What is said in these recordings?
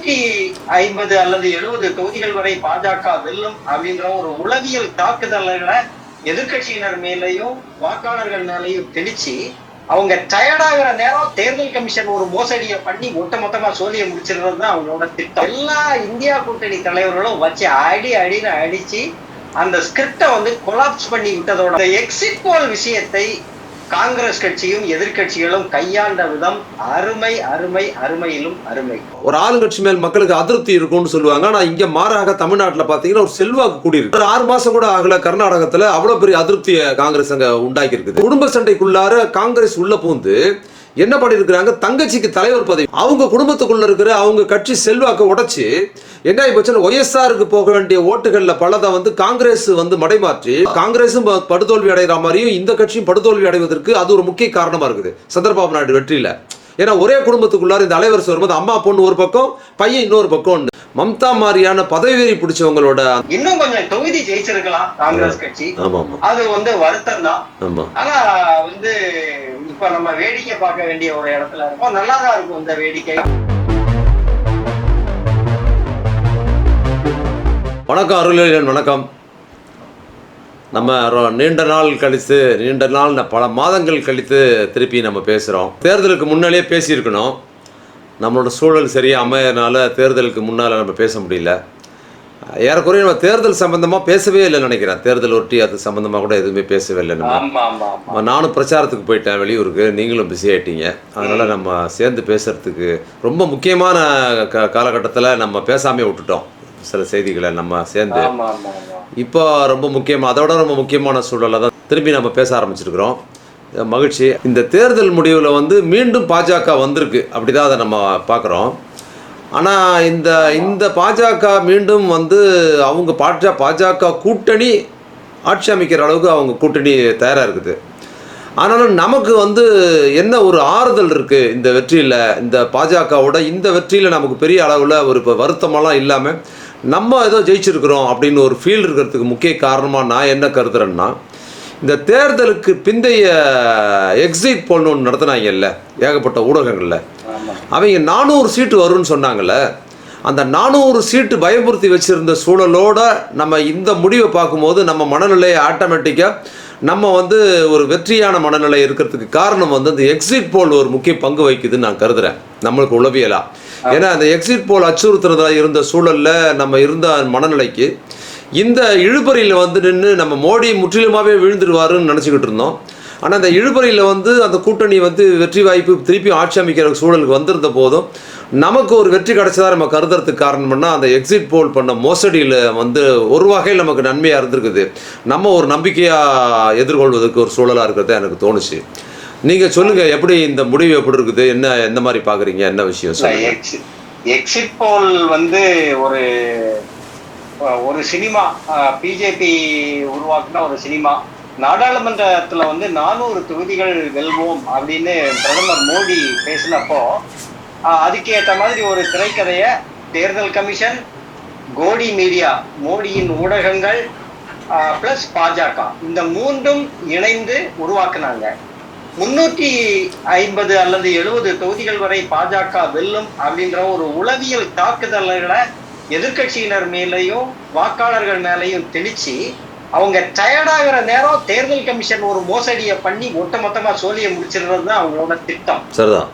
நூத்தி ஐம்பது அல்லது எழுபது தொகுதிகள் வரை பாஜக வெல்லும் அப்படின்ற ஒரு உளவியல் தாக்குதல்களை எதிர்க்கட்சியினர் மேலேயும் வாக்காளர்கள் மேலேயும் திணிச்சு அவங்க டயர்டாகிற நேரம் தேர்தல் கமிஷன் ஒரு மோசடியை பண்ணி ஒட்ட மொத்தமா சோழியை முடிச்சிடுறது தான் அவங்களோட திட்டம். எல்லா இந்தியா கூட்டணி தலைவர்களும் வச்சு அடி அடின்னு அடிச்சு அந்த ஸ்கிரிப்டை வந்து கொலாப்ஸ் பண்ணி விட்டதோட எக்ஸிட் போல் விஷயத்தை காங்கிரஸ் கட்சியும் எதிர்க்கட்சிகளும் கையாண்ட விதம் அருமை அருமை அருமையிலும் அருமை. ஒரு ஆளுங்கட்சி மேல் மக்களுக்கு அதிருப்தி இருக்கும்னு சொல்லுவாங்க. ஆனா இங்க மாறாக தமிழ்நாட்டில் பாத்தீங்கன்னா ஒரு செல்வாக்கு கூடியிருக்கு. ஒரு ஆறு மாசம் கூட ஆகல. கர்நாடகத்துல அவ்வளவு பெரிய அதிருப்தியை காங்கிரஸ் அங்க உண்டாக்கி இருக்குது குடும்ப சண்டைக்குள்ளார காங்கிரஸ் உள்ள பூந்து என்ன பண்ணியிருக்கிறாங்க தங்கச்சிக்கு தலைவர் பதவி. அவங்க குடும்பத்துக்குள்ள இருக்கிற அவங்க கட்சி செல்வாக்க உடைச்சு என்ன போச்சுன்னா ஒய்எஸ்ஆருக்கு போக வேண்டிய ஓட்டுகள்ல பலதை வந்து காங்கிரஸ் வந்து மடைமாற்றி காங்கிரஸும் படுதோல்வி அடைகிற மாதிரியும் இந்த கட்சியும் படுதோல்வி அடைவதற்கு அது ஒரு முக்கிய காரணமா இருக்குது. சந்திரபாபு நாயுடு வெற்றியில. ஏன்னா ஒரே குடும்பத்துக்குள்ளார இந்த அலைவரிசை வரும்போது அம்மா பொண்ணு ஒரு பக்கம் பையன் இன்னொரு பக்கம். மம்தா மாதிரியான பதவி வெறி பிடிச்சவங்களோட இன்னும் கொஞ்சம் தொகுதி ஜெயிச்சிருக்கலாம் காங்கிரஸ் கட்சி. ஆமா ஆமா. அது வந்து வருத்தம் தான். ஆமா. ஆனா வந்து இப்ப நம்ம வேடிக்கை பார்க்க வேண்டிய ஒரு இடத்துல இருக்கோம். நல்லாதான் இருக்கும் இந்த வேடிக்கை. வணக்கம் அருளியன் வணக்கம். நம்ம நீண்ட நாள் கழித்து நீண்ட நாள் பல மாதங்கள் கழித்து திருப்பி நம்ம பேசுகிறோம் தேர்தலுக்கு முன்னாலே பேசியிருக்கணும். நம்மளோட சூழல் சரியாக அமையறனால தேர்தலுக்கு முன்னால் நம்ம பேச முடியல. ஏறக்குறைய நம்ம தேர்தல் சம்பந்தமாக பேசவே இல்லைன்னு நினைக்கிறேன். தேர்தல் ஒட்டி அது சம்பந்தமாக கூட எதுவுமே பேசவே இல்லை நம்ம. நானும் பிரச்சாரத்துக்கு போயிட்டேன் வெளியூருக்கு. நீங்களும் பிஸி ஆயிட்டீங்க. அதனால் நம்ம சேர்ந்து பேசுறதுக்கு ரொம்ப முக்கியமான க காலகட்டத்தில் நம்ம பேசாமே விட்டுட்டோம். சில செய்திகளை நம்ம சேர்ந்து. இப்போ ரொம்ப முக்கியமாக அதோட ரொம்ப முக்கியமான சூழலை தான் திரும்பி நம்ம பேச ஆரம்பிச்சிருக்கிறோம். மகிழ்ச்சி. இந்த தேர்தல் முடிவில் வந்து மீண்டும் பாஜக வந்திருக்கு. அப்படி தான் அதை நம்ம பார்க்குறோம். ஆனால் இந்த இந்த பாஜக மீண்டும் வந்து அவங்க பாஜ பாஜக கூட்டணி ஆட்சி அமைக்கிற அளவுக்கு அவங்க கூட்டணி தயாராக இருக்குது. ஆனாலும் நமக்கு வந்து என்ன ஒரு ஆறுதல் இருக்குது இந்த வெற்றியில்? இந்த பாஜகவோட இந்த வெற்றியில் நமக்கு பெரிய அளவில் ஒரு இப்போ வருத்தமெல்லாம் இல்லாமல் நம்ம ஏதோ ஜெயிச்சிருக்கிறோம் அப்படின்னு ஒரு ஃபீல் இருக்கிறதுக்கு முக்கிய காரணமாக நான் என்ன கருதுறேன்னா இந்த தேர்தலுக்கு பிந்தைய எக்ஸிட் போல்னு ஒன்று நடத்துனாங்கல்ல ஏகப்பட்ட ஊடகங்களில். அவங்க நானூறு சீட்டு வரும்னு சொன்னாங்கல்ல அந்த நானூறு சீட்டு பயமுறுத்தி வச்சிருந்த சூழலோட நம்ம இந்த முடிவை பார்க்கும்போது நம்ம மனநிலை ஆட்டோமேட்டிக்காக நம்ம வந்து ஒரு வெற்றியான மனநிலை இருக்கிறதுக்கு காரணம் வந்து அந்த எக்ஸிட் போல் ஒரு முக்கிய பங்கு வகிக்குதுன்னு நான் கருதுறேன். நம்மளுக்கு உளவியலா. ஏன்னா அந்த எக்ஸிட் போல் அச்சுறுத்துறதா இருந்த சூழல்ல நம்ம இருந்த மனநிலைக்கு இந்த இழுபறியில் வந்து நின்று நம்ம மோடி முற்றிலுமாகவே விழுந்துருவாருன்னு நினச்சிக்கிட்டு இருந்தோம். ஆனால் அந்த இழுபறியில் வந்து அந்த கூட்டணி வந்து வெற்றி வாய்ப்பு திருப்பி ஆட்சி அமைக்கிற சூழலுக்கு வந்திருந்த போதும் நமக்கு ஒரு வெற்றி கிடைச்சதா நம்ம கருதுறதுக்கு காரணம்னா அந்த எக்ஸிட் போல் பண்ண மோசடியில் வந்து ஒரு வகையில் நமக்கு நன்மையாக இருந்திருக்குது. நம்ம ஒரு நம்பிக்கையாக எதிர்கொள்வதற்கு ஒரு சூழலாக இருக்கிறது எனக்கு தோணுச்சு. நீங்கள் சொல்லுங்கள் எப்படி இந்த முடிவு எப்படி இருக்குது? என்ன எந்த மாதிரி பார்க்குறீங்க என்ன விஷயம் சொல்லுங்க. எக்ஸிட் போல் வந்து ஒரு ஒரு சினிமா பிஜேபி உருவாக்குன ஒரு சினிமா. நாடாளுமன்றத்துல வந்து நானூறு தொகுதிகள் வெல்வோம் அப்படின்னு பிரதமர் மோடி பேசினப்போ ஆஹ், அதுக்கு ஏற்ற மாதிரி ஒரு திரைக்கதைய தேர்தல் கமிஷன் கோடி மீடியா மோடியின் ஊடகங்கள் பிளஸ் பாஜக இந்த மூன்றும் இணைந்து உருவாக்குனாங்க. முன்னூற்றி ஐம்பது அல்லது எழுபது தொகுதிகள் வரை பாஜக வெல்லும் அப்படின்ற ஒரு உளவியல் தாக்குதல்களை எதிர்க்கட்சியினர் மேலேயும் வாக்காளர்கள் மேலேயும் திணிச்சு அவங்க டயர்டாகிற நேரம் தேர்தல் கமிஷன் ஒரு மோசடியை பண்ணி ஒட்டுமொத்தமா சோழியை முடிச்சிடுறது தான் அவங்களோட திட்டம். சரிதான்.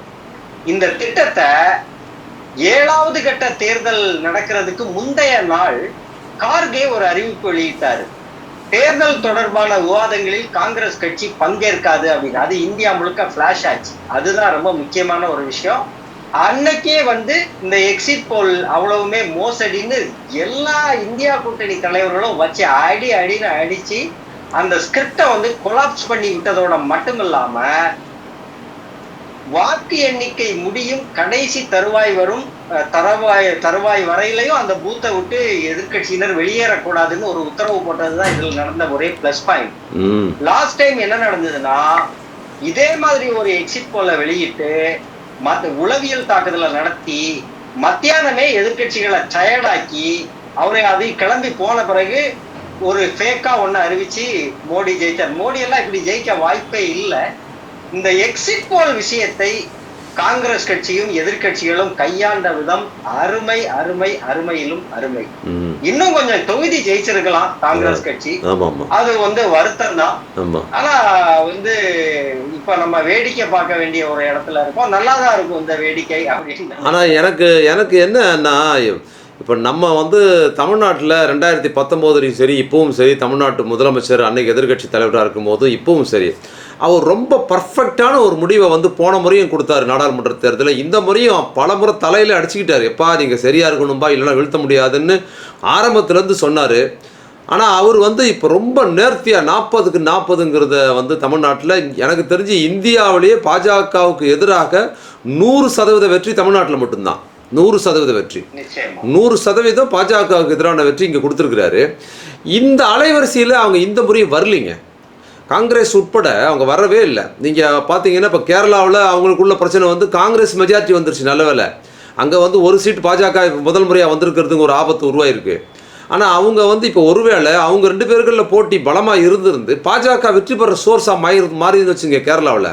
இந்த திட்டத்தை ஏழாவது கட்ட தேர்தல் நடக்கிறதுக்கு முந்தைய நாள் கார்கே ஒரு அறிவிப்பு வெளியிட்டாரு. தேர்தல் தொடர்பான விவாதங்களில் காங்கிரஸ் கட்சி பங்கேற்காது அப்படின்னு. அது இந்தியா முழுக்க ஃபிளாஷ் ஆச்சு. அதுதான் ரொம்ப முக்கியமான ஒரு விஷயம். அன்னைக்கே வந்து இந்த எக்ஸிட் போல் அவ்வளவுமே மோசடின்னு எல்லா இந்தியா கூட்டணி தலைவர்களும் வச்சு அடி அடின்னு அடிச்சு அந்த ஸ்கிரிப்டை வந்து கொலாப்ஸ் பண்ணி விட்டதோட மட்டும் இல்லாம வாக்கு எண்ணிக்கை முடியும் கடைசி தருவாய் வரும் தருவாய் தருவாய் வரையிலையும் அந்த பூத்தை விட்டு எதிர்க்கட்சியினர் வெளியேறக்கூடாதுன்னு ஒரு உத்தரவு போட்டதுதான் இதில் நடந்த ஒரே பிளஸ் பாயிண்ட் லாஸ்ட் டைம் என்ன நடந்ததுன்னா இதே மாதிரி ஒரு எக்ஸிட் போல வெளியிட்டு மத்த உளவியல் தாக்குதலை நடத்தி மத்தியானமே எதிர்க்கட்சிகளை டயர்டாக்கி அவரை அது கிளம்பி போன பிறகு ஒரு ஃபேக்கா ஒண்ணு அறிவிச்சு மோடி ஜெயிச்சார். மோடி எல்லாம் இப்படி ஜெயிக்க வாய்ப்பே இல்லை. இந்த எக்ஸிட் போல் விஷயத்தை காங்கிரஸ் கட்சியும் எதிர்க்கட்சிகளும் கையாண்ட விதம் அருமை அருமை அருமையிலும் அருமை. இன்னும் கொஞ்சம் தொகுதி ஜெயிச்சிருக்கலாம் காங்கிரஸ் கட்சி. அது வந்து வருத்தம் தான். ஆனா வந்து இப்ப நம்ம வேடிக்கை பார்க்க வேண்டிய ஒரு இடத்துல இருக்கோம். நல்லா தான் இருக்கும் இந்த வேடிக்கை அப்படின்னு. ஆனால் எனக்கு எனக்கு என்னன்னா இப்போ நம்ம வந்து தமிழ்நாட்டில் ரெண்டாயிரத்தி பத்தொம்போதுலையும் சரி இப்பவும் சரி தமிழ்நாட்டு முதலமைச்சர் அன்னைக்கு எதிர்க்கட்சி தலைவராக இருக்கும்போது இப்பவும் சரி. அவர் ரொம்ப பர்ஃபெக்டான ஒரு முடிவை வந்து போன முறையும் கொடுத்தாரு நாடாளுமன்ற தேர்தலில். இந்த முறையும் பல முறை தலையில் அடிச்சுக்கிட்டார். எப்பா நீங்கள் சரியாக இருக்கணும்பா இல்லைன்னா வீழ்த்த முடியாதுன்னு ஆரம்பத்துலேருந்து சொன்னார். ஆனால் அவர் வந்து இப்போ ரொம்ப நேர்த்தியாக நாற்பதுக்கு நாற்பதுங்கிறத வந்து தமிழ்நாட்டில் எனக்கு தெரிஞ்சு இந்தியாவிலேயே பாஜகவுக்கு எதிராக நூறு சதவீத வெற்றி தமிழ்நாட்டில் மட்டும்தான். நூறு சதவீத வெற்றி. நூறு சதவீதம் பாஜகவுக்கு எதிரான வெற்றி இங்கே கொடுத்துருக்கிறாரு. இந்த அலைவரிசையில் அவங்க இந்த முறையும் வரலிங்க. காங்கிரஸ் உட்பட அவங்க வரவே இல்லை. நீங்கள் பார்த்தீங்கன்னா இப்போ கேரளாவில் அவங்களுக்குள்ள பிரச்சனை வந்து காங்கிரஸ் மெஜாரிட்டி வந்துருச்சு நல்ல வேலை அங்கே வந்து ஒரு சீட் பாஜக முதல் முறையாக வந்திருக்கிறதுக்கு ஒரு ஆபத்து உருவாயிருக்கு. ஆனால் அவங்க வந்து இப்போ ஒருவேளை அவங்க ரெண்டு பேர்களில் போட்டி பலமாக இருந்திருந்து பாஜக வெற்றி பெற சோர்ஸாக மாறி மாறி வச்சுங்க கேரளாவில்.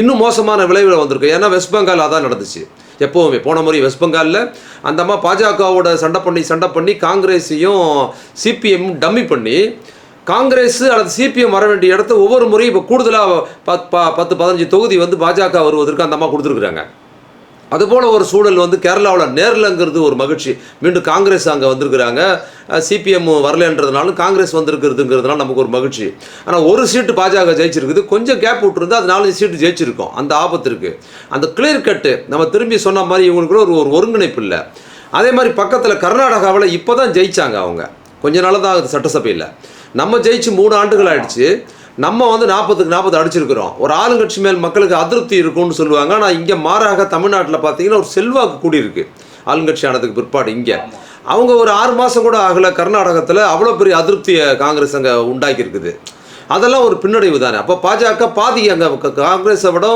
இன்னும் மோசமான விளைவில் வந்திருக்கு. ஏன்னா வெஸ்ட் பெங்கால் அதான் நடந்துச்சு. எப்போவுமே. போன முறை வெஸ்ட் பெங்காலில் அந்த அம்மா பாஜகவோட சண்டை பண்ணி சண்டை பண்ணி காங்கிரஸையும் சிபிஎம் டம்மி பண்ணி காங்கிரஸ் அல்லது சிபிஎம் வர வேண்டிய இடத்த ஒவ்வொரு முறையும் இப்போ கூடுதலாக பத் ப- பத்து பதினஞ்சு தொகுதி வந்து பாஜக வருவதற்கு அந்த அம்மா கொடுத்துருக்குறாங்க. அதுபோல் ஒரு சூழல் வந்து கேரளாவில் நேரலங்கிறது ஒரு மகிழ்ச்சி. மீண்டும் காங்கிரஸ் அங்கே வந்திருக்கிறாங்க. சிபிஎம் வரலன்றதுனாலும் காங்கிரஸ் வந்திருக்கிறதுங்கிறதுனால நமக்கு ஒரு மகிழ்ச்சி. ஆனால் ஒரு சீட்டு பாஜக ஜெயிச்சிருக்குது. கொஞ்சம் கேப் விட்டுருந்து அது நாலஞ்சு சீட்டு ஜெயிச்சிருக்கோம். அந்த ஆபத்து இருக்குது அந்த கிளியர் கட்டு நம்ம திரும்பி சொன்ன மாதிரி இவங்களுக்கு ஒரு ஒரு ஒருங்கிணைப்பு இல்லை. அதே மாதிரி பக்கத்தில் கர்நாடகாவில் இப்போ தான் ஜெயிச்சாங்க அவங்க. கொஞ்ச நாள் தான் ஆகுது சட்டசபையில். நம்ம ஜெயிச்சு மூணு ஆண்டுகள் ஆயிடுச்சு. நம்ம வந்து நாற்பதுக்கு நாற்பது அடிச்சிருக்கிறோம். ஒரு ஆளுங்கட்சி மேல் மக்களுக்கு அதிருப்தி இருக்கும்னு சொல்லுவாங்க. ஆனால் இங்கே மாறாக தமிழ்நாட்டில் பார்த்தீங்கன்னா ஒரு செல்வாக்கு கூடியிருக்கு. ஆளுங்கட்சி ஆனதுக்கு பிற்பாடு இங்கே. அவங்க ஒரு ஆறு மாதம் கூட ஆகலை. கர்நாடகத்தில் அவ்வளோ பெரிய அதிருப்தியை காங்கிரஸ் அங்கே உண்டாக்கி இருக்குது அதெல்லாம் ஒரு பின்னடைவு தானே. அப்போ பாஜக பாதி அங்கே காங்கிரஸை விட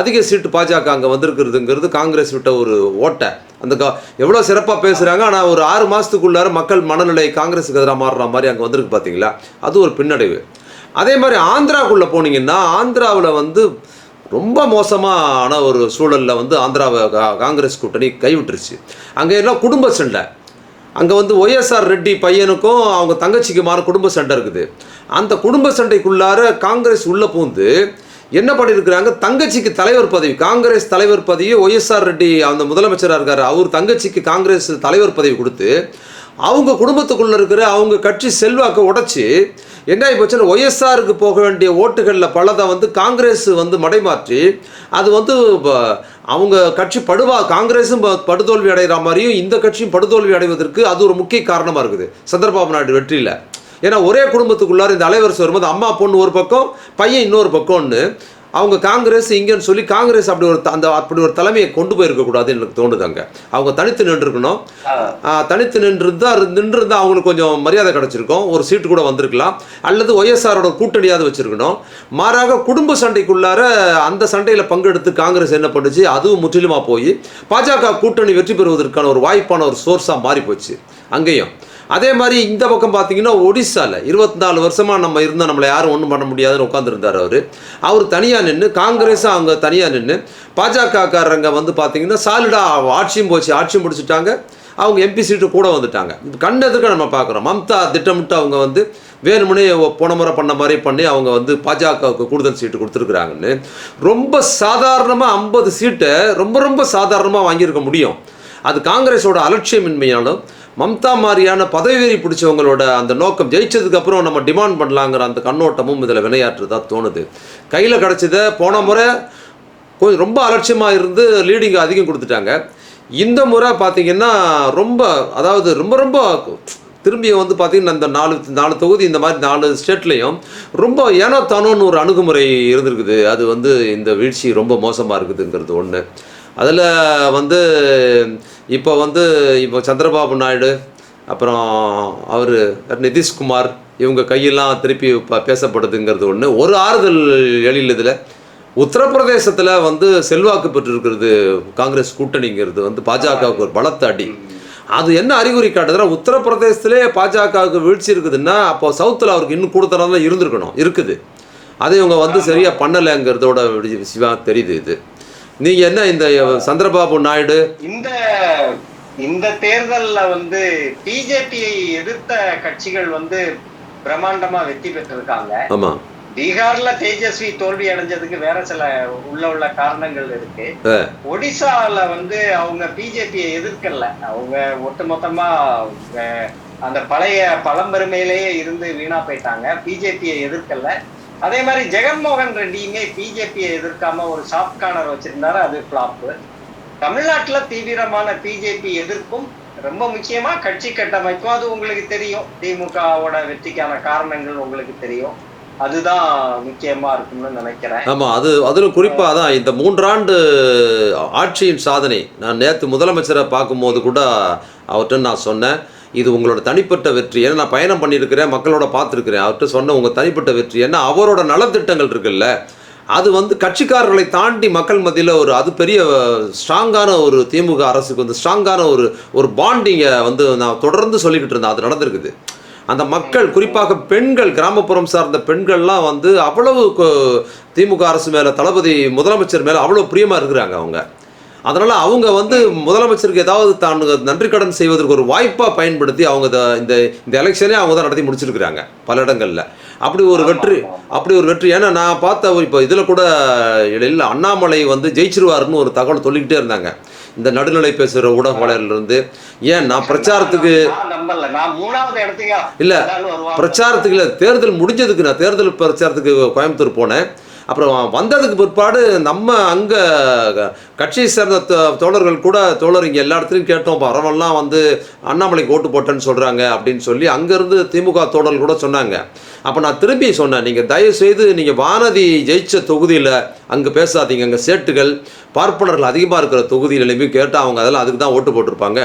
அதிக சீட்டு பாஜக அங்கே வந்திருக்கிறதுங்கிறது காங்கிரஸ் விட்ட ஒரு ஓட்டை. அந்த கா எவ்வளோ சிறப்பாக பேசுகிறாங்க ஆனால் ஒரு ஆறு மாதத்துக்குள்ளார மக்கள் மனநிலை காங்கிரஸுக்கு எதிராக மாறுற மாதிரி அங்கே வந்திருக்கு பார்த்தீங்களா அது ஒரு பின்னடைவு. அதே மாதிரி ஆந்திராக்குள்ளே போனீங்கன்னா ஆந்திராவில் வந்து ரொம்ப மோசமான ஒரு சூழலில் வந்து ஆந்திராவை கா- காங்கிரஸ் கூட்டணி கைவிட்டுருச்சு. அங்கே எல்லாம் குடும்ப சண்டை. அங்கே வந்து ஒய்எஸ்ஆர் ரெட்டி பையனுக்கும் அவங்க தங்கச்சிக்குமான குடும்ப சண்டை இருக்குது. அந்த குடும்ப சண்டைக்குள்ளார காங்கிரஸ் உள்ளே பூந்து என்ன பண்ணியிருக்கிறாங்க தங்கச்சிக்கு தலைவர் பதவி காங்கிரஸ் தலைவர் பதவி ஒய்எஸ்ஆர் ரெட்டி அந்த முதலமைச்சராக இருக்கார். அவர் தங்கச்சிக்கு காங்கிரஸ் தலைவர் பதவி கொடுத்து அவங்க குடும்பத்துக்குள்ள இருக்கிற அவங்க கட்சி செல்வாக்கை உடைச்சி என்ன ஆகி போச்சுன்னா ஒய்எஸ்ஆருக்கு போக வேண்டிய ஓட்டுகளில் பலதை வந்து காங்கிரஸ் வந்து மடைமாற்றி அது வந்து ப- அவங்க கட்சி படுவா காங்கிரஸும் ப- படுதோல்வி அடைகிற மாதிரியும் இந்த கட்சியும் படுதோல்வி அடைவதற்கு அது ஒரு முக்கிய காரணமாக இருக்குது. சந்திரபாபு நாயுடு வெற்றியில். ஏன்னா ஒரே குடும்பத்துக்குள்ளார இந்த அலைவரிசை வரும்போது அம்மா பொண்ணு ஒரு பக்கம் பையன் இன்னொரு பக்கம்னு அவங்க காங்கிரஸ் இங்கேன்னு சொல்லி காங்கிரஸ் அப்படி ஒரு அந்த அப்படி ஒரு தலைமையை கொண்டு போயிருக்கக்கூடாதுன்னு எனக்கு தோணுது அங்கே. அவங்க தனித்து நின்றுருக்கணும் தனித்து நின்றிருந்தா நின்றுருந்தா அவங்களுக்கு கொஞ்சம் மரியாதை கிடச்சிருக்கும். ஒரு சீட்டு கூட வந்திருக்கலாம். அல்லது ஒய்எஸ்ஆரோட கூட்டணியாவது வச்சுருக்கணும். மாறாக குடும்ப சண்டைக்குள்ளார அந்த சண்டையில் பங்கெடுத்து காங்கிரஸ் என்ன பண்ணுச்சு? அதுவும் முற்றிலுமாக போய் பாஜக கூட்டணி வெற்றி பெறுவதற்கான ஒரு வாய்ப்பான ஒரு சோர்ஸாக மாறி போச்சு அங்கேயும். அதே மாதிரி இந்த பக்கம் பார்த்தீங்கன்னா ஒடிசாவில் இருபத்தி நாலு வருஷமாக நம்ம இருந்தால் நம்மளை யாரும் ஒன்றும் பண்ண முடியாதுன்னு உட்காந்துருந்தார் அவர். அவர் தனியாக நின்று காங்கிரஸும் அவங்க தனியாக நின்று பாஜகக்காரங்க வந்து பார்த்தீங்கன்னா சாலிடாக ஆட்சியும் போச்சு ஆட்சியும் பிடிச்சிட்டாங்க அவங்க எம்பி சீட்டு கூட வந்துட்டாங்க. இது கண்டதுக்கு நம்ம பார்க்குறோம் மம்தா திட்டமிட்டு அவங்க வந்து வேணுமுனே போன முறை பண்ண மாதிரி பண்ணி அவங்க வந்து பாஜகவுக்கு கூடுதல் சீட்டு கொடுத்துருக்குறாங்கன்னு. ரொம்ப சாதாரணமாக ஐம்பது சீட்டை ரொம்ப ரொம்ப சாதாரணமாக வாங்கியிருக்க முடியும். அது காங்கிரஸோட அலட்சியமின்மையாலும் மம்தா மாதிரியான பதவி பிடிச்சவங்களோட அந்த நோக்கம் ஜெயிச்சதுக்கு அப்புறம் நம்ம டிமாண்ட் பண்ணலாங்கிற அந்த கண்ணோட்டமும் இதில் வினையாற்றுதா தோணுது. கையில் கிடச்சதை போன முறை கொஞ்சம் ரொம்ப அலட்சியமாக இருந்து லீடிங் அதிகம் கொடுத்துட்டாங்க. இந்த முறை பார்த்தீங்கன்னா ரொம்ப அதாவது ரொம்ப ரொம்ப திரும்பி வந்து பார்த்திங்கன்னா இந்த நாலு நாலு தொகுதி இந்த மாதிரி நாலு ஸ்டேட்லேயும் ரொம்ப ஏனோ தானோன்னு ஒரு அணுகுமுறை இருந்திருக்குது. அது வந்து இந்த வீழ்ச்சி ரொம்ப மோசமாக இருக்குதுங்கிறது ஒன்று அதில் வந்து இப்போ வந்து இப்போ சந்திரபாபு நாயுடு அப்புறம் அவர் நிதிஷ்குமார் இவங்க கையெல்லாம் திருப்பி ப- பேசப்படுதுங்கிறது ஒன்று ஒரு ஆறுதல் எழில் இதில் உத்தரப்பிரதேசத்தில் வந்து செல்வாக்கு பெற்றிருக்கிறது காங்கிரஸ் கூட்டணிங்கிறது வந்து பாஜகவுக்கு ஒரு பலத்த அடி அது என்ன அறிகுறி காட்டுதுன்னா உத்தரப்பிரதேசத்திலே பாஜகவுக்கு வீழ்ச்சி இருக்குதுன்னா அப்போ சவுத்தில் அவருக்கு இன்னும் கூடுதலாக தான் இருந்திருக்கணும் இருக்குது அதை இவங்க வந்து சரியாக பண்ணலைங்கிறதோட விஷயமாக தெரியுது இது நீங்கள் என்ன இந்த சந்திரபாபு நாயுடு? இந்த இந்த தேர்தல்ல வந்து பிஜேபியை எதிர்த்த கட்சிகள் வந்து பிரம்மாண்டமா வெற்றி பெற்றிருக்காங்க. ஆமாம் பீகார்ல தேஜஸ்வி தோல்வி அடைஞ்சதுக்கு வேற சில உள்ள உள்ள காரணங்கள் இருக்கு. ஒடிசால வந்து அவங்க பிஜேபியை எதிர்க்கல. அவங்க ஒட்டுமொத்தமா அந்த பழைய பழம்பெருமையிலேயே இருந்து வீணா போயிட்டாங்க. பிஜேபியை எதிர்க்கல. அதே மாதிரி ஜெகன்மோகன் ரெட்டியுமே பிஜேபியை எதிர்க்காம ஒரு சாஃப்ட் கார்னர் வச்சிருந்தாரு அது பிளாப்பு தமிழ்நாட்டில் தீவிரமான பிஜேபி எதிர்ப்பும் ரொம்ப முக்கியமா கட்சி கட்டமைப்பும் அது உங்களுக்கு தெரியும். திமுகவோட வெற்றிக்கான காரணங்கள் உங்களுக்கு தெரியும். அதுதான் முக்கியமா இருக்கும்னு நினைக்கிறேன். ஆமாம் அது அதிலும் குறிப்பாக தான் இந்த மூன்றாண்டு ஆட்சியின் சாதனை. நான் நேற்று முதலமைச்சரை பார்க்கும்போது கூட அவர்கிட்ட நான் சொன்னேன். இது உங்களோட தனிப்பட்ட வெற்றி. ஏன்னா நான் பயணம் பண்ணியிருக்கிறேன் மக்களோட பார்த்துருக்கிறேன். அவர்கிட்ட சொன்ன உங்கள் தனிப்பட்ட வெற்றி ஏன்னா அவரோட நலத்திட்டங்கள் இருக்குல்ல. அது வந்து கட்சிக்காரர்களை தாண்டி மக்கள் மத்தியில் ஒரு அது பெரிய ஸ்ட்ராங்கான ஒரு திமுக அரசுக்கு வந்து ஸ்ட்ராங்கான ஒரு ஒரு பாண்டிங்கை வந்து நான் தொடர்ந்து சொல்லிக்கிட்டு இருந்தேன். அது நடந்திருக்குது. அந்த மக்கள் குறிப்பாக பெண்கள் கிராமப்புறம் சார்ந்த பெண்கள்லாம் வந்து அவ்வளவு கொ- திமுக அரசு மேலே தளபதி முதலமைச்சர் மேலே அவ்வளோ பிரியமாக இருக்கிறாங்க அவங்க. அதனால் அவங்க வந்து முதலமைச்சருக்கு ஏதாவது தான் நன்றி கடன் செய்வதற்கு ஒரு வாய்ப்பாக பயன்படுத்தி அவங்க இந்த இந்த எலெக்ஷனே அவங்க தான் நடத்தி முடிச்சிருக்கிறாங்க பல இடங்களில். அப்படி ஒரு வெற்றி அப்படி ஒரு வெற்றி. ஏன்னா நான் பார்த்த இப்போ இதில் கூட இல்லை அண்ணாமலை வந்து ஜெயிச்சிருவாருன்னு ஒரு தகவல் சொல்லிக்கிட்டே இருந்தாங்க. இந்த நடுநிலை பேசுகிற ஊடகவாளர்லேருந்து ஏன் நான் பிரச்சாரத்துக்கு இல்ல. பிரச்சாரத்துக்கு இல்லை தேர்தல் முடிஞ்சதுக்கு நான் தேர்தல் பிரச்சாரத்துக்கு கோயம்புத்தூர் போனேன். அப்புறம் வந்ததுக்கு பிற்பாடு நம்ம அங்கே கட்சியை சேர்ந்த தோ- தோழர்கள் கூட தோழர் இங்கே எல்லா இடத்துலையும் கேட்டோம் வரவெல்லாம் வந்து அண்ணாமலைக்கு ஓட்டு போட்டேன்னு சொல்கிறாங்க அப்படின்னு சொல்லி அங்கேருந்து திமுக தோழர்கள் கூட சொன்னாங்க. அப்போ நான் திரும்பி சொன்னேன் நீங்கள் தயவு செய்து நீங்கள் வானதி ஜெயிச்ச தொகுதியில் அங்கே பேசாதீங்க. அங்கே சேட்டுகள் பார்ப்பனர்கள் அதிகமாக இருக்கிற தொகுதியிலையுமே கேட்டால் அவங்க அதெல்லாம் அதுக்கு தான் ஓட்டு போட்டிருப்பாங்க.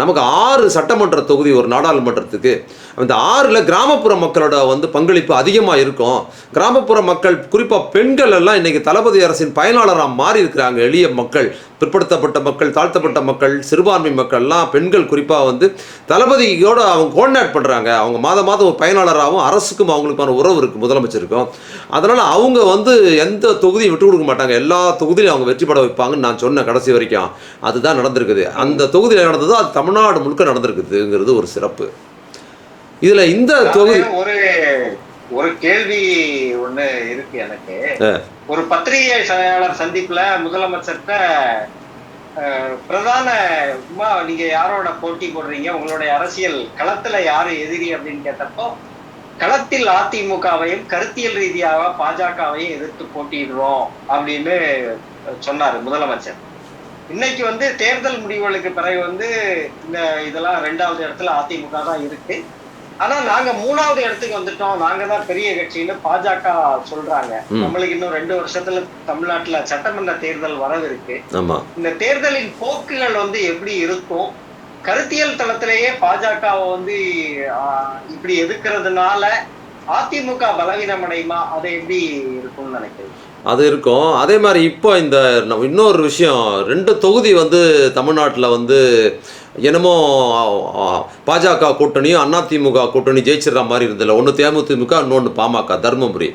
நமக்கு ஆறு சட்டமன்ற தொகுதி ஒரு நாடாளுமன்றத்துக்கு. அந்த ஆறில் கிராமப்புற மக்களோட வந்து பங்களிப்பு அதிகமாக இருக்கும். கிராமப்புற மக்கள் குறிப்பாக பெண்கள் எல்லாம் இன்றைக்கி தளபதி அரசின் பயனாளராக மாறி இருக்கிறாங்க எளிய மக்கள். பிற்படுத்தப்பட்ட மக்கள் தாழ்த்தப்பட்ட மக்கள் சிறுபான்மை மக்கள்லாம் பெண்கள் குறிப்பாக வந்து தளபதியோட அவங்க கோஆர்டினேட் பண்ணுறாங்க அவங்க மாதம் மாதம் ஒரு பயனாளராகவும் அரசுக்கும் அவங்களுக்கான உறவு இருக்குது முதலமைச்சருக்கும். அதனால் அவங்க வந்து எந்த தொகுதியும் விட்டு கொடுக்க மாட்டாங்க. எல்லா தொகுதியிலும் அவங்க வெற்றி பெற வைப்பாங்கன்னு நான் சொன்னேன் கடைசி வரைக்கும். அதுதான் நடந்திருக்குது. அந்த தொகுதியில் நடந்ததோ அது தமிழ்நாடு முழுக்க நடந்திருக்குதுங்கிறது ஒரு சிறப்பு. இதில் இந்த தொகுதி ஒரு ஒரு கேள்வி ஒண்ணு இருக்கு எனக்கு. ஒரு பத்திரிகை செயலாளர் சந்திப்புல முதலமைச்சர்கிட்ட பிரதான நீங்க யாரோட போட்டி போடுறீங்க? உங்களுடைய அரசியல் களத்துல யாரு எதிரி அப்படின்னு கேட்டப்போ களத்தில் அதிமுகவையும் கருத்தியல் ரீதியாக பாஜகவையும் எதிர்த்து போட்டியிடுறோம் அப்படின்னு சொன்னாரு முதலமைச்சர். இன்னைக்கு வந்து தேர்தல் முடிவுகளுக்கு பிறகு வந்து இந்த இதெல்லாம் ரெண்டாவது இடத்துல அதிமுக தான் இருக்கு. ஆனா நாங்க மூணாவது இடத்துக்கு வந்துட்டோம். நாங்க தான் பெரிய கட்சின்னு பாஜக சொல்றாங்க. நம்மளுக்கு இன்னும் ரெண்டு வருஷத்துல தமிழ்நாட்டுல சட்டமன்ற தேர்தல் வரவிருக்கு. இந்த தேர்தலின் போக்குகள் வந்து எப்படி இருக்கும்? கருத்தியல் தளத்திலேயே பாஜகவை வந்து இப்படி எதிர்க்கிறதுனால அதிமுக பலவீனம் அடையுமா அது எப்படி இருக்கும்னு நினைக்கிறேன் அது இருக்கும். அதே மாதிரி இப்போ இந்த இன்னொரு விஷயம். ரெண்டு தொகுதி வந்து தமிழ்நாட்டில் வந்து என்னமோ பாஜக கூட்டணியும் அதிமுக கூட்டணி ஜெயிச்சிடுற மாதிரி இருந்ததில்ல ஒன்று தேமுதிமுக இன்னொன்று பாமக தர்மபுரி.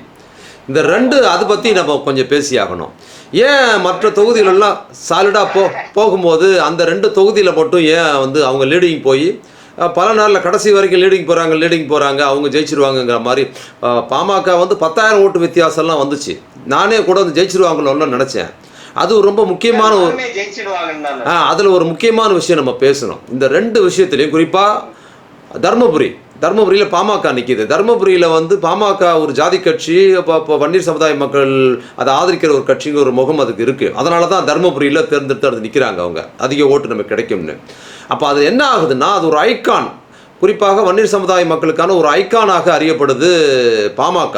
இந்த ரெண்டு அதை பற்றி நம்ம கொஞ்சம் பேசியாகணும் ஏன் மற்ற தொகுதிகளெல்லாம் சாலிடாக போ போகும்போது அந்த ரெண்டு தொகுதியில் மட்டும் ஏன் வந்து அவங்க லீடிங் போய் பல நாளில் கடைசி வரைக்கும் லீடிங் போகிறாங்க லீடிங் போகிறாங்க அவங்க ஜெயிச்சிருவாங்கங்கிற மாதிரி பாமக வந்து பத்தாயிரம் ஓட்டு வித்தியாசம்லாம் வந்துச்சு. நானே கூட வந்து ஜெயிச்சிருவாங்களோன்னு நினச்சேன். அது ரொம்ப முக்கியமான ஒரு அதில் ஒரு முக்கியமான விஷயம் நம்ம பேசணும். இந்த ரெண்டு விஷயத்துலையும் குறிப்பாக தருமபுரி. தருமபுரியில் பாமக நிற்கிது தருமபுரியில் வந்து பாமக ஒரு ஜாதி கட்சி இப்போ இப்போ வன்னியர் சமுதாய மக்கள் அதை ஆதரிக்கிற ஒரு கட்சிங்க ஒரு முகம் அதுக்கு இருக்குது அதனால தான் தருமபுரியில் தேர்ந்தெடுத்து அது நிற்கிறாங்க அவங்க. அதிக ஓட்டு நமக்கு கிடைக்கும்னு. அப்போ அது என்ன ஆகுதுன்னா அது ஒரு ஐகான் குறிப்பாக வன்னியர் சமுதாய மக்களுக்கான ஒரு ஐகானாக அறியப்படுது பாமக.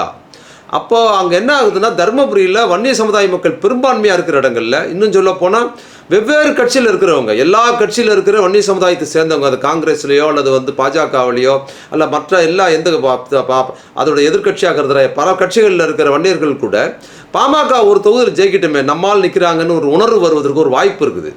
அப்போது அங்கே என்ன ஆகுதுன்னா தருமபுரியில் வன்னிய சமுதாய மக்கள் பெரும்பான்மையாக இருக்கிற இடங்களில் இன்னும் சொல்ல போனால் வெவ்வேறு கட்சியில் இருக்கிறவங்க எல்லா கட்சியில் இருக்கிற வன்னிய சமுதாயத்தை சேர்ந்தவங்க அது காங்கிரஸ்லேயோ அல்லது வந்து பாஜகவிலையோ அல்ல மற்ற எல்லா எந்த அதோட எதிர்க்கட்சியாக இருக்கிற பல கட்சிகளில் இருக்கிற வன்னியர்கள் கூட பாமக ஒரு தொகுதியில் ஜெயிக்கட்டுமே நம்மால் நிற்கிறாங்கன்னு ஒரு உணர்வு வருவதற்கு ஒரு வாய்ப்பு இருக்குது.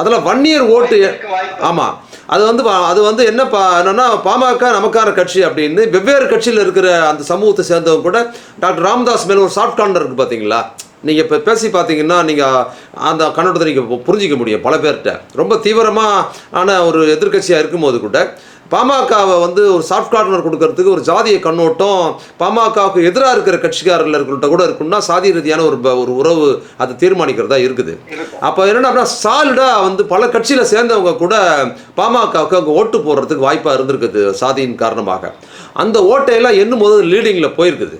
அதில் வன்னியர் ஓட்டு வாய்ப்பிற்கு வாய்ப்பு. ஆமாம் அது வந்து அது வந்து என்ன பா என்னன்னா பாமக நமக்கான கட்சி அப்படின்னு வெவ்வேறு கட்சியில் இருக்கிற அந்த சமூகத்தை சேர்ந்தவங்க கூட டாக்டர் ராமதாஸ் மேலே ஒரு சாஃப்ட் கார்னர் இருக்குது பார்த்தீங்களா நீங்கள் இப்போ பேசி பார்த்தீங்கன்னா நீங்கள் அந்த கண்ணோட்டத்தை நீங்கள் புரிஞ்சிக்க முடியும் பல பேர்கிட்ட. ரொம்ப தீவிரமாக ஆன ஒரு எதிர்க்கட்சியாக இருக்கும்போது கூட பாமகவை வந்து ஒரு சாஃப்ட் கார்னர் கொடுக்கறதுக்கு ஒரு ஜாதிய கண்ணோட்டம் பாமகவுக்கு எதிராக இருக்கிற கட்சிக்காரர்கள்ட்ட கூட இருக்குன்னா சாதி ரீதியான ஒரு ஒரு உறவு அது தீர்மானிக்கிறதா இருக்குது. அப்போ என்னன்னா சாலிடாக வந்து பல கட்சியில் சேர்ந்தவங்க கூட பாமகவுக்கு அங்கே ஓட்டு போடுறதுக்கு வாய்ப்பாக இருந்திருக்குது சாதியின் காரணமாக. அந்த ஓட்டையெல்லாம் எண்ணும் போது லீடிங்கில் போயிருக்குது.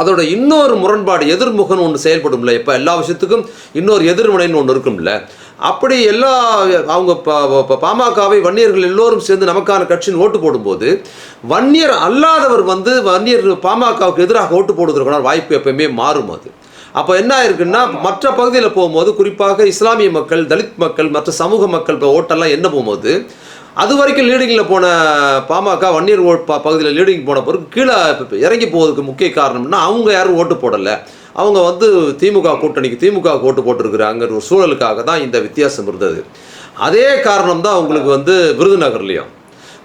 அதோட இன்னொரு முரண்பாடு எதிர்முகன் ஒன்று செயல்படும்ல. இப்போ எல்லா விஷயத்துக்கும் இன்னொரு எதிர்வினைன்னு ஒன்று இருக்கும்ல. அப்படி எல்லா அவங்க பாமகவை வன்னியர்கள் எல்லோரும் சேர்ந்து நமக்கான கட்சின்னு ஓட்டு போடும்போது வன்னியர் அல்லாதவர் வந்து வன்னியர் பாமகவுக்கு எதிராக ஓட்டு போடுவதற்கான வாய்ப்பு எப்பயுமே மாறும் அது. அப்போ என்ன ஆயிருக்குன்னா மற்ற பகுதியில் போகும்போது குறிப்பாக இஸ்லாமிய மக்கள் தலித் மக்கள் மற்ற சமூக மக்கள் இப்போ ஓட்டெல்லாம் என்ன போகும்போது அது வரைக்கும் லீடிங்கில் போன பாமக வன்னியர் ஓட் ப பகுதியில் லீடிங் போன பிறகு கீழே இறங்கி போவதுக்கு முக்கிய காரணம்னா அவங்க யாரும் ஓட்டு போடலை. அவங்க வந்து திமுக கூட்டணிக்கு திமுக ஓட்டு போட்டிருக்கிறாங்கிற ஒரு சூழலுக்காக தான் இந்த வித்தியாசம் இருந்தது. அதே காரணம் தான் உங்களுக்கு வந்து விருதுநகர்லேயும்.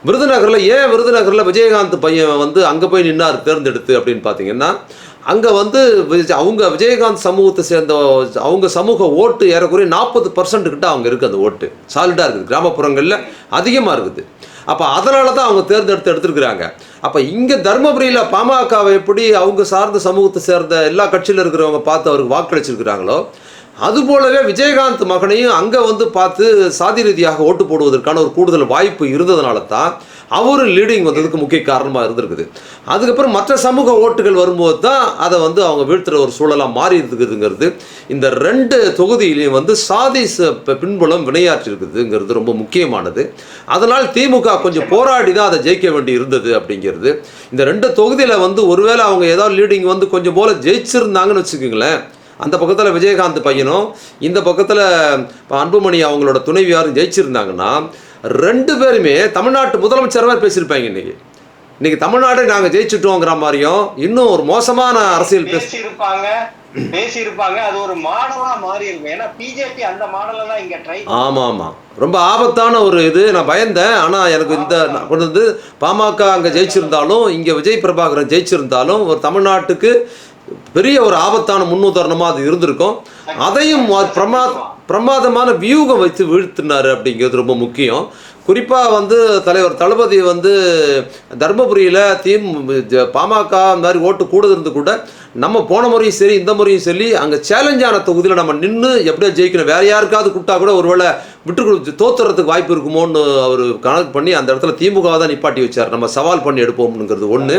விருதுநகரில் ஏன் விருதுநகரில் விஜயகாந்த் பையன் வந்து அங்கே போய் நின்னார் தேர்ந்தெடுத்து அப்படின்னு பார்த்தீங்கன்னா அங்கே வந்து அவங்க விஜயகாந்த் சமூகத்தை சேர்ந்த அவங்க சமூக ஓட்டு ஏறக்குறைய நாற்பது பர்சன்ட் கிட்ட அவங்க இருக்குது அந்த ஓட்டு. சாலிடாக இருக்குது. கிராமப்புறங்களில் அதிகமாக இருக்குது. அப்போ அதனால தான் அவங்க தேர்ந்தெடுத்து எடுத்திருக்கிறாங்க. அப்போ இங்கே தருமபுரியில் பாமகவை எப்படி அவங்க சார்ந்த சமூகத்தை சேர்ந்த எல்லா கட்சியில் இருக்கிறவங்க பார்த்து அவருக்கு வாக்களிச்சிருக்கிறாங்களோ அதுபோலவே விஜயகாந்த் மகனையும் அங்கே வந்து பார்த்து சாதி ரீதியாக ஓட்டு போடுவதற்கான ஒரு கூடுதல் வாய்ப்பு இருந்ததுனால தான் அவரும் லீடிங் வந்ததுக்கு முக்கிய காரணமாக இருந்திருக்குது. அதுக்கப்புறம் மற்ற சமூக ஓட்டுகள் வரும்போது தான் அதை வந்து அவங்க வீழ்த்துற ஒரு சூழலாக மாறி இருக்குதுங்கிறது. இந்த ரெண்டு தொகுதியிலையும் வந்து சாதி ச- பின்புலம் வினையாற்றி இருக்குதுங்கிறது ரொம்ப முக்கியமானது. அதனால் திமுக கொஞ்சம் போராடி தான் அதை ஜெயிக்க வேண்டி இருந்தது அப்படிங்கிறது. இந்த ரெண்டு தொகுதியில் வந்து ஒருவேளை அவங்க ஏதாவது லீடிங் வந்து கொஞ்சம் போல ஜெயிச்சிருந்தாங்கன்னு வச்சுக்கோங்களேன் அந்த பக்கத்தில் விஜயகாந்த் பையனும் இந்த பக்கத்தில் அன்புமணி அவங்களோட துணைவியாரும் ஜெயிச்சிருந்தாங்கன்னா ரெண்டு பேருமே தமிழ்நாட்டு முதலமைச்சராக பேசியிருப்பாங்க இன்னைக்கு. இன்னைக்கு தமிழ்நாட்டை நாங்கள் ஜெயிச்சிட்டோங்கிற மாதிரியும் இன்னும் ஒரு மோசமான அரசியல் பேச பேசி இருப்பாங்க பேசி இருப்பாங்க அது ஒரு மாடலா மாறி இருக்கும். ஏன்னா பிஜேபி அந்த மாடலை தான் இங்க ட்ரை ஆமாம் ஆமாம் ரொம்ப ஆபத்தான ஒரு இது. நான் பயந்தேன். ஆனால் எனக்கு இந்த கொண்டு வந்து பாமக அங்கே ஜெயிச்சிருந்தாலும் இங்கே விஜய் பிரபாகரன் ஜெயிச்சிருந்தாலும் ஒரு தமிழ்நாட்டுக்கு பெரிய ஒரு ஆபத்தான முன்னுதாரணமாக அது இருந்திருக்கும். அதையும் பிரமா பிரமாதமான வியூகம் வைத்து வீழ்த்தினார் அப்படிங்கிறது ரொம்ப முக்கியம். குறிப்பாக வந்து தலைவர் தளபதி வந்து தர்மபுரியில் தீம் ஜ- பாமக அந்த மாதிரி ஓட்டு கூட இருந்து கூட நம்ம போன முறையும் சரி இந்த முறையும் சரி அங்கே சேலஞ்சான தொகுதியில் நம்ம நின்று எப்படியோ ஜெயிக்கணும். வேற யாருக்காவது கூப்பிட்டா கூட ஒருவேளை விட்டு கொடுத்து தோத்துறதுக்கு வாய்ப்பு இருக்குமோன்னு அவர் கணக்கு பண்ணி அந்த இடத்துல திமுக தான் நிப்பாட்டி வச்சார். நம்ம சவால் பண்ணி எடுப்போம்ங்கிறது ஒன்று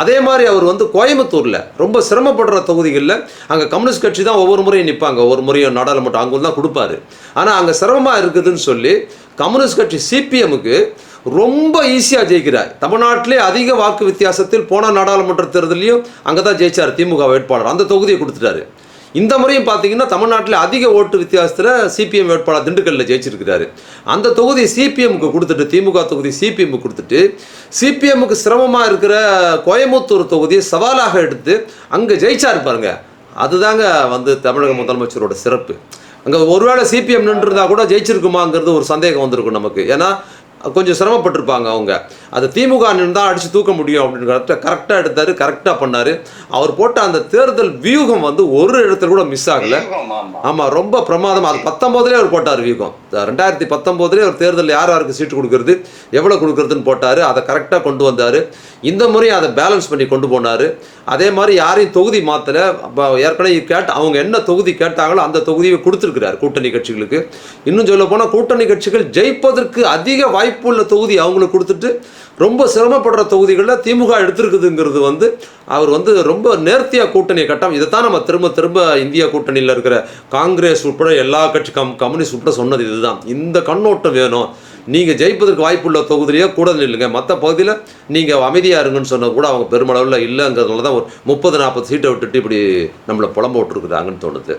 அதே மாதிரி அவர் வந்து கோயம்புத்தூரில் ரொம்ப சிரமப்படுற தொகுதிகளில் அங்கே கம்யூனிஸ்ட் கட்சி தான் ஒவ்வொரு முறையும் நிற்பாங்க ஒவ்வொரு முறையும் நாடாளுமன்றம் அங்கே தான் கொடுப்பாரு. ஆனால் அங்கே சிரமமாக இருக்குதுன்னு சொல்லி கம்யூனிஸ்ட் கட்சி சிபிஎம்முக்கு ரொம்ப ஈஸியாக ஜெயிக்கிறார் தமிழ்நாட்டிலே அதிக வாக்கு வித்தியாசத்தில் போன நாடாளுமன்ற தேர்தலையும் அங்கே தான் ஜெயிச்சார் திமுக வேட்பாளர். அந்த தொகுதியை கொடுத்துட்டாரு. இந்த முறையும் பார்த்தீங்கன்னா தமிழ்நாட்டில் அதிக ஓட்டு வித்தியாசத்தில் சிபிஎம் வேட்பாளர் திண்டுக்கல்லில் ஜெயிச்சிருக்கிறாரு. அந்த தொகுதி சிபிஎம்க்கு கொடுத்துட்டு திமுக தொகுதி சிபிஎம்க்கு கொடுத்துட்டு சிபிஎம்முக்கு சிரமமாக இருக்கிற கோயம்புத்தூர் தொகுதியை சவாலாக எடுத்து அங்கே ஜெயிச்சாரு பாருங்க. அதுதாங்க வந்து தமிழக முதலமைச்சரோட சிறப்பு. அங்கே ஒருவேளை சிபிஎம் நின்றுருந்தா கூட ஜெயிச்சிருக்குமாங்கிறது ஒரு சந்தேகம் வந்திருக்கும் நமக்கு. ஏன்னா கொஞ்சம் சிரமப்பட்டிருப்பாங்க அவங்க. அது திமுக தான் அடித்து தூக்க முடியும் அப்படின்னு கரெக்டாக கரெக்டாக எடுத்தார் கரெக்டாக பண்ணார். அவர் போட்ட அந்த தேர்தல் வியூகம் வந்து ஒரு இடத்துல கூட மிஸ் ஆகலை. ஆமா. ஆமா ஆமாம் ரொம்ப பிரமாதம். அது பத்தொம்போதுலேயே அவர் போட்டார் வியூகம். ரெண்டாயிரத்தி பத்தொம்போதுலேயே ஒரு தேர்தல் யார் யாருக்கு சீட்டு கொடுக்கறது எவ்வளோ கொடுக்கறதுன்னு போட்டார் அதை கரெக்டாக கொண்டு வந்தார். இந்த முறையும் அதை பேலன்ஸ் பண்ணி கொண்டு போனார். அதே மாதிரி யாரையும் தொகுதி மாற்றலை அப்போ ஏற்கனவே கேட்ட அவங்க என்ன தொகுதி கேட்டாங்களோ அந்த தொகுதியை கொடுத்துருக்கிறார் கூட்டணி கட்சிகளுக்கு. இன்னும் சொல்ல போனால் கூட்டணி கட்சிகள் ஜெயிப்பதற்கு அதிக வாய்ப்புள்ள தொகுதி அவங்களுக்கு கொடுத்துட்டு ரொம்ப சிரமப்படுற தொகுதிகளில் திமுக எடுத்திருக்குதுங்கிறது வந்து அவர் வந்து ரொம்ப நேர்த்தியாக கூட்டணியை கட்டம் இதைத்தான் நம்ம திரும்ப திரும்ப இந்திய கூட்டணியில் இருக்கிற காங்கிரஸ் உட்பட எல்லா கட்சி கம் கம்யூனிஸ்ட் உட்பட சொன்னது இதுதான். இந்த கண்ணோட்டம் வேணும். நீங்கள் ஜெயிப்பதற்கு வாய்ப்புள்ள தொகுதியிலேயே கூட இல்லைங்க மற்ற பகுதியில் நீங்கள் அமைதியாக இருங்கன்னு சொன்னது கூட அவங்க பெருமளவில் இல்லைங்கிறதுனால தான் ஒரு முப்பது நாற்பது சீட்டை விட்டுட்டு இப்படி நம்மளை புலம்ப விட்டுருக்குறாங்கன்னு தோணுது.